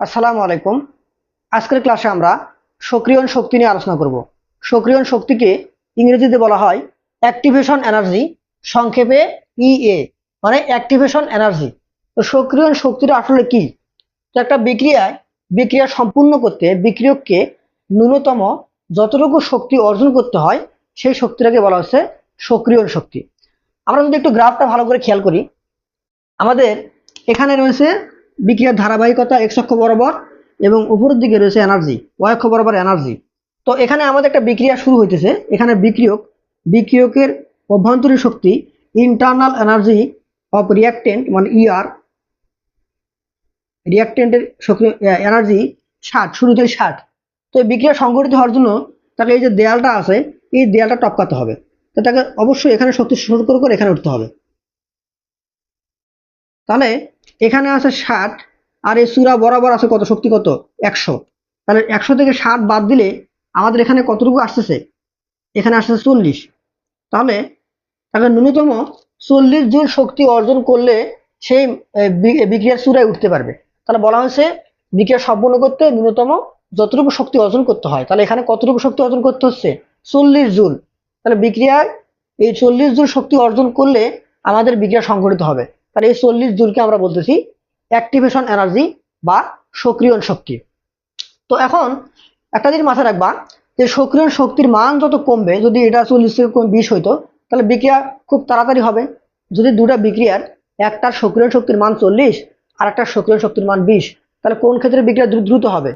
আসসালামু আলাইকুম। আজকের ক্লাসে আমরা সক্রিয়ণ শক্তি নিয়ে আলোচনা করব। সক্রিয়ণ শক্তিকে ইংরেজিতে বলা হয় অ্যাক্টিভেশন এনার্জি সংক্ষেপে ইএ মানে অ্যাক্টিভেশন এনার্জি তো সক্রিয়ণ শক্তিটা আসলে কি? তো একটা বিক্রিয়ায় বিক্রিয়া সম্পূর্ণ করতে বিক্রিয়ককে ন্যূনতম যতটুকু শক্তি অর্জন করতে হয়, সেই শক্তিটাকে বলা হচ্ছে সক্রিয়ণ শক্তি। আমরা যদি একটু গ্রাফটা ভালো করে খেয়াল করি, আমাদের এখানে রয়েছে বিক্রিয়ার ধারাবাহিকতা এক্স অক্ষ বরাবর এবং উপরের দিকে রয়েছে এনার্জি, ওয়াই অক্ষ বরাবর এনার্জি। তো এখানে আমাদের একটা বিক্রিয়া শুরু হইতেছে। এখানে বিক্রিয়ক, বিক্রিয়কের অভ্যন্তরীণ শক্তি ইন্টারনাল এনার্জি অফ রিয়াক্টেন্ট মানে ইআর রিয়াক্টেন্টের শক্তি এনার্জি ষাট, শুরুতে ষাট। তো বিক্রিয়া সংঘটিত হওয়ার জন্য তাকে এই যে দেয়ালটা আছে, এই দেয়ালটা টপকাতে হবে। তো তাকে অবশ্যই এখানে শক্তি শুরু করে এখানে উঠতে হবে। তাহলে এখানে আছে ষাট, আর এই চূড়া বরাবর আছে কত? শক্তি কত? একশো। তাহলে একশো থেকে ষাট বাদ দিলে আমাদের এখানে কতটুকু আসতেছে? এখানে আসতেছে চল্লিশ। তাহলে তাকে ন্যূনতম চল্লিশ জুল শক্তি অর্জন করলে সেই বিক্রিয়ার চূড়ায় উঠতে পারবে। তাহলে বলা হয়েছে বিক্রিয়া সম্পূর্ণ করতে ন্যূনতম যতটুকু শক্তি অর্জন করতে হয়। তাহলে এখানে কতটুকু শক্তি অর্জন করতে হচ্ছে? চল্লিশ জুল। তাহলে বিক্রিয়ায় এই চল্লিশ জুল শক্তি অর্জন করলে আমাদের বিক্রিয়া সংঘটিত হবে। তাহলে এই চল্লিশ জুলকে আমরা বলতেছি অ্যাক্টিভেশন এনার্জি বা সক্রিয়ণ শক্তি। তো এখন একটা জিনিস মাথায় রাখবা যে সক্রিয়ণ শক্তির মান যত কমবে, যদি এটা চল্লিশ থেকে বিশ হইতো, তাহলে বিক্রিয়া খুব তাড়াতাড়ি হবে। যদি দুটা বিক্রিয়ার একটার সক্রিয়ণ শক্তির মান চল্লিশ আর একটা সক্রিয়ণ শক্তির মান বিশ, তাহলে কোন ক্ষেত্রে বিক্রিয়া দ্রু- দ্রুত হবে?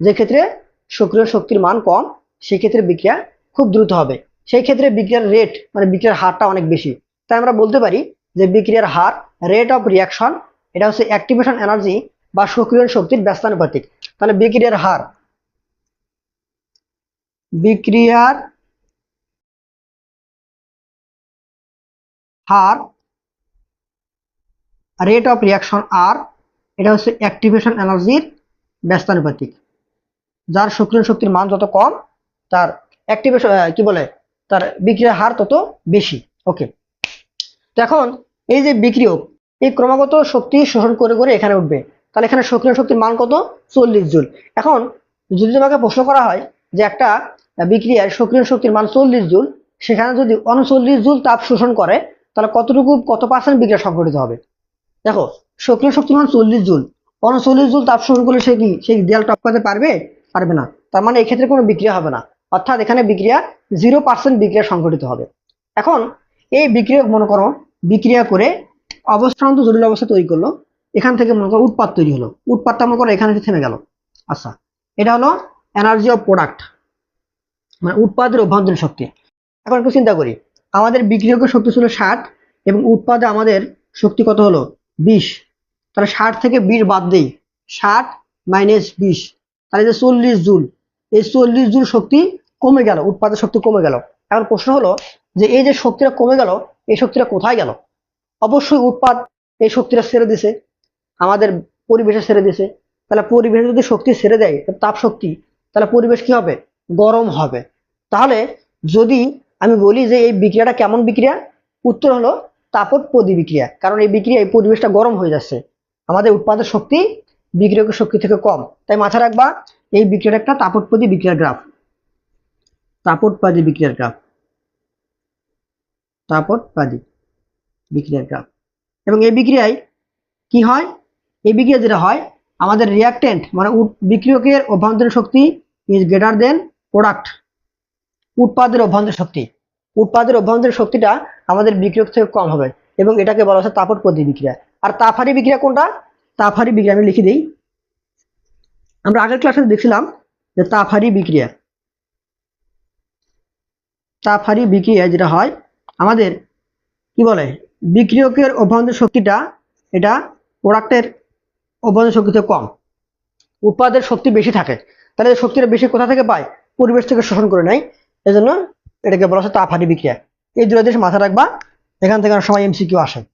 যে ক্ষেত্রে সক্রিয় শক্তির মান কম, সেই ক্ষেত্রে বিক্রিয়া খুব দ্রুত হবে। সেই ক্ষেত্রে বিক্রিয়ার রেট মানে বিক্রিয়ার হারটা অনেক বেশি। তাই আমরা বলতে পারি যে বিক্রিয়ার হার রেট অফ রিয়াকশন এটা হচ্ছে অ্যাক্টিভেশন এনার্জি বা সক্রিয়ণ শক্তির ব্যস্তানুপাতিক তাহলে বিক্রিয়ার হার। বিক্রিয়ার হার রেট অফ রিয়াকশন আর এটা হচ্ছে অ্যাক্টিভেশন এনার্জির ব্যস্তানুপাতিক যার সক্রিয় শক্তির মান যত কম, তার অ্যাক্টিভেশন কি বলে? তার বিক্রিয়ার হার তত বেশি। ওকে এখন এই যে বিক্রিয়ক এই ক্রমাগত শক্তি শোষণ করে করে এখানে উঠবে। তাহলে এখানে সক্রিয় শক্তির মান কত? চল্লিশ জুল। এখন যদি তোমাকে প্রশ্ন করা হয় যে একটা বিক্রিয়ার সক্রিয় শক্তির মান চল্লিশ জুল, সেখানে যদি উনচল্লিশ জুল তাপ শোষণ করে, তাহলে কতটুকু, কত পার্সেন্ট বিক্রিয়া সংঘটিত হবে? দেখো, সক্রিয় শক্তির মান চল্লিশ জুল। উনচল্লিশ জুল তাপ শোষণ করলে সে কি সেই দেয়াল টপকাতে পারবে? পারবে না। তার মানে এক্ষেত্রে কোনো বিক্রিয়া হবে না। অর্থাৎ এখানে বিক্রিয়া জিরো পার্সেন্ট বিক্রিয়া সংঘটিত হবে। এখন এই বিক্রিয়া মনে করো বিক্রিয়া করে অবস্থান্ত জটিল অবস্থা তৈরি করল। এখান থেকে মনে করো উৎপাদ তৈরি হলো। উৎপাদটা মনে করো এখানে থেমে গেল। আচ্ছা এটা হলো এনার্জি অফ প্রোডাক্ট মানে উৎপাদের অভ্যন্তরীণ শক্তি। এখন একটু চিন্তা করি, আমাদের বিক্রিয়কের শক্তি ছিল ষাট এবং উৎপাদে আমাদের শক্তি কত হলো? বিশ। তাহলে ষাট থেকে বিশ বাদ দেই। ষাট মাইনাস বিশ। তাহলে যে চল্লিশ জুল, এই চল্লিশ জুল শক্তি কমে গেল, উৎপাদের শক্তি কমে গেল। এখন প্রশ্ন হলো যে এই যে শক্তিটা কমে গেল এই শক্তিটা কোথায় গেল? অবশ্যই উৎপাদ এই শক্তিটা ছেড়ে দিছে, আমাদের পরিবেশে ছেড়ে দিছে। তাহলে পরিবেশে যদি শক্তি ছেড়ে দেয় তাপ শক্তি, তাহলে পরিবেশ কি হবে? গরম হবে। তাহলে যদি আমি বলি যে এই বিক্রিয়াটা কেমন বিক্রিয়া? উত্তর হলো তাপোৎপদী বিক্রিয়া কারণ এই বিক্রিয়া, এই পরিবেশটা গরম হয়ে যাচ্ছে। আমাদের উৎপাদন শক্তি বিক্রিয়কের শক্তি থেকে কম। তাই মাথায় রাখবা, এই বিক্রিয়াটা একটা তাপোৎপদী বিক্রিয়ার গ্রাফ। তাপোৎপাদী বিক্রিয়ার গ্রাফ। তাপোৎপাদী বিক্রিয়ার গ্রাফ। এবং এই বিক্রিয়ায় কি হয়? এই বিক্রিয়া যেটা হয়, আমাদের রিয়াক্টেন্ট মানে বিক্রিয়কের অভ্যন্তরীণ শক্তি ইজ গ্রেটার দেন প্রোডাক্ট উৎপাদের অভ্যন্তরীণ শক্তি। উৎপাদের অভ্যন্তরীণ শক্তিটা আমাদের বিক্রিয়ক থেকে কম হবে এবং এটাকে বলা হচ্ছে তাপোৎপদী বিক্রিয়া। আর তাপহারি বিক্রিয়া কোনটা? তাপহারি বিক্রিয়া আমি লিখে দিই। আমরা আগের ক্লাসে দেখছিলাম যে তাপহারি বিক্রিয়া। তাপহারি বিক্রিয়া যেটা হয় আমাদের, কি বলে, বিক্রিয়কের অভ্যন্তর শক্তিটা, এটা প্রোডাক্টের অভ্যন্তর শক্তিতে কম। উৎপাদের শক্তি বেশি থাকে। তাহলে শক্তিটা বেশি কোথা থেকে পায়? পরিবেশ থেকে শোষণ করে নেয়। এই জন্য এটাকে বলা হচ্ছে তাপহারি বিক্রিয়া। এই দুটো জিনিস মাথায় রাখবা। এখান থেকে সময় এমসিকিউ আসে।